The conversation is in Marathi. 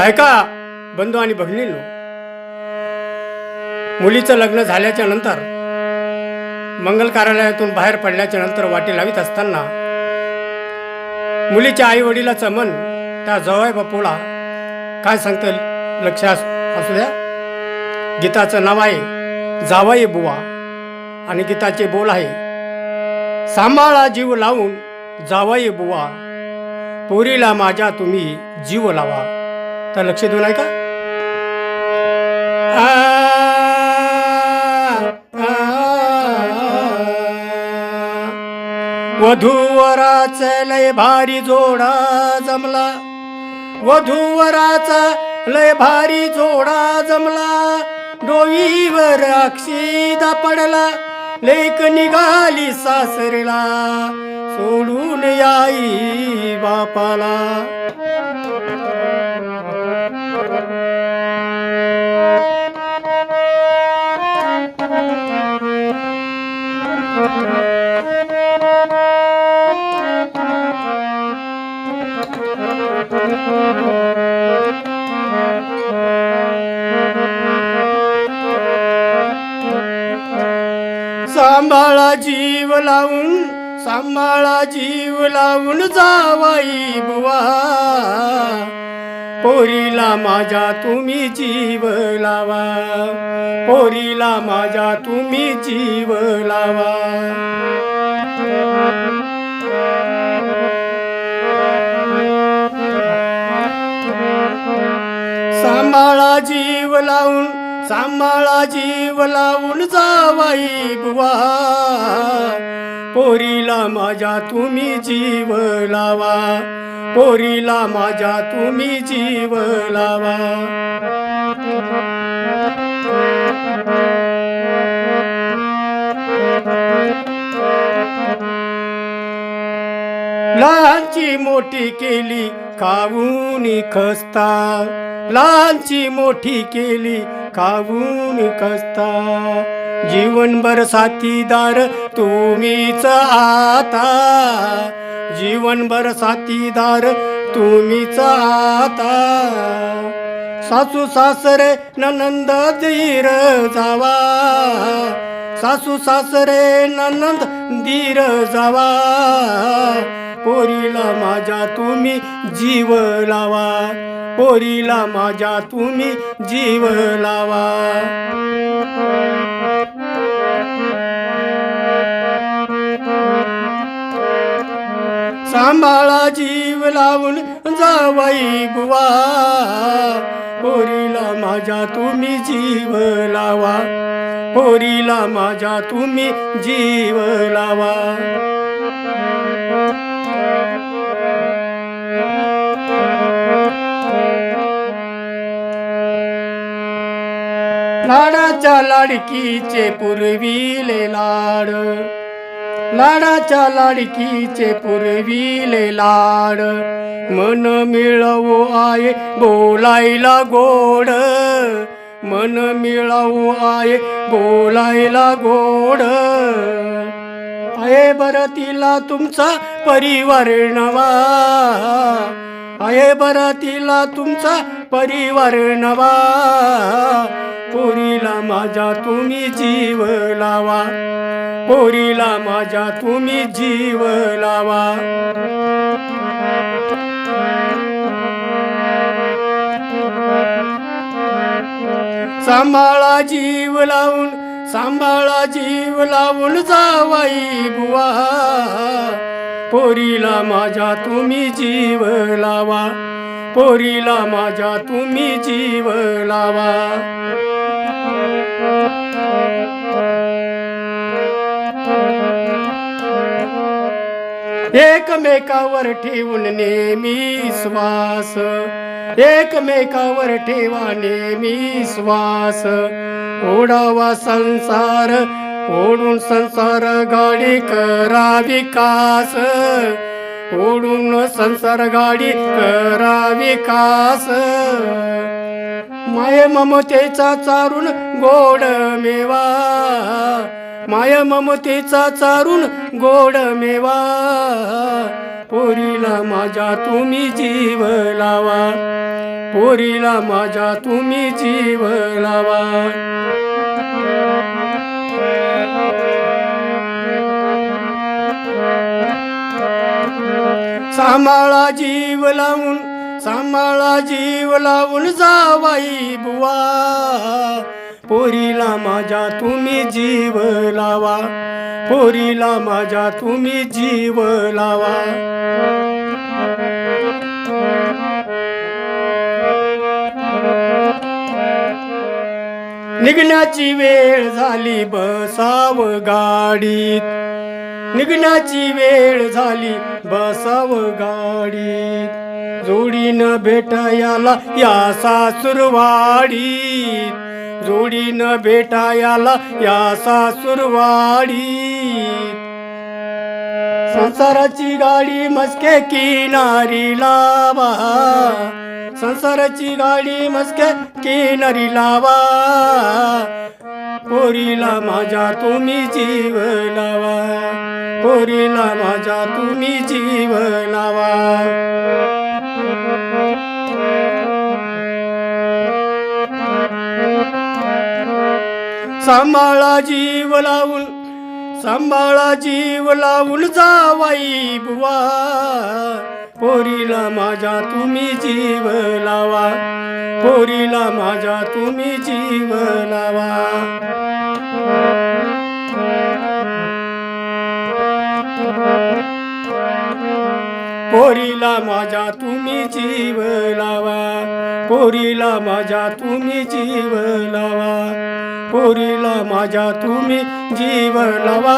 ऐका बंधू आणि भगिनींनो मुलीचं लग्न झाल्याच्यानंतर मंगल कार्यालयातून बाहेर पडल्याच्या नंतर वाटी लावित असताना मुलीच्या आई वडिलाचं मन त्या जवाय बापूला काय सांगतं लक्ष असू द्या. गीताचं नाव आहे जावाई बुवा. आणि गीताचे बोल आहे सांभाळा जीव लावून जावाई बुवा. पोरीला माझ्या तुम्ही जीव लावा. तर लक्ष देऊ नाही का वधूवराच लय भारी जोडा जमला वधूवराचा लय भारी जोडा जमला डोईवर अक्षिदा पडला लेक निघाली सासरला सोडून याई बापाला सांभाळा जीव लावून सांभाळा जीव लावून जावाई बुवा. पोरीला माझ्या तुम्ही जीव लावा. पोरीला माझ्या तुम्ही जीव लावा. सांभाळा जीव लावून सांभाळा जीव लावून जावाई बुवा. पोरीला माझ्या तुम्ही जीव लावा. पोरीला माझ्या तुम्ही जीव लावा. लहानची मोठी केली खाऊन खस्ता. लहानची मोठी केली खाऊन खस्ता. जीवनभर साथीदार तुम्हीच आता. जीवनभर साथीदार तुम्हीच आता. सासू सासरे ननंद धीर जावा. सासू सासरे ननंद धीर जावा. पोरीला माझ्या तुम्ही जीव लावा. पोरीला माझ्या तुम्ही जीव लावा. सांभाळा जीव लावून जावाई बुवा. पोरीला माझ्या तुम्ही जीव लावा. पोरीला माझ्या तुम्ही जीव लावा. लाडाच्या लाडकीचे पुरविले लाड. लाडाच्या लाडकीचे पुरविले लाड. मन मिळवू आहे बोलायला गोड. मन मिळवू आहे बोलायला गोड. आहे बर तिला तुमचा परिवार नवा. आहे बर तिला तुमचा परिवार नवा. माझ्या तुम्ही जीव लावा. पोरीला माझ्या तुम्ही जीव लावा. सांभाळा जीव लावून सांभाळा जीव लावून जावाई बुवा. पोरीला माझ्या तुम्ही जीव लावा. पोरीला माझ्या तुम्ही जीव लावा. एकमेकावर ठेवून नेहमी श्वास एकमेकावर ठेवा नेहमी श्वास ओढावा संसार ओढून संसार गाडी करा विकास ओढून संसार गाडी करा विकास माय ममतेचा चारून गोड मेवा. माय ममतेचा चारून गोड मेवा. पोरीला माझ्या तुम्ही जीव लावा. पोरीला माझ्या तुम्ही जीव लावा. सांभाळा जीव लावून सांभाळा जीव लावून जावाई बुवा. पोरीला माझ्या तुम्ही जीव लावा. पोरीला माझ्या तुम्ही जीव लावा. निघण्याची वेळ झाली बसाव गाडीत. निघण्याची वेळ झाली. बसाव गाडी जोडीनं भेटायाला या सासुरवाडीत. जोडीनं भेटायाला या सासुरवाडी संसाराची गाडी मस्के किनारी लावा. संसाराची गाडी मस्के किनारी लावा. पोरीला माझ्या तुम्ही जीव लावा. पोरीला माझ्या तुम्ही जीव लावा. सांभाळा जीव लावून सांभाळा जीव लावून जावाई बुवा. पोरीला माझ्या तुम्ही जीव लावा. पोरीला माझ्या तुम्ही जीव लावा. पोरीला माझ्या तुम्ही जीव लावा. पोरीला माझ्या तुम्ही जीव लावा. पोरीला माझ्या तुम्ही जीव लावा.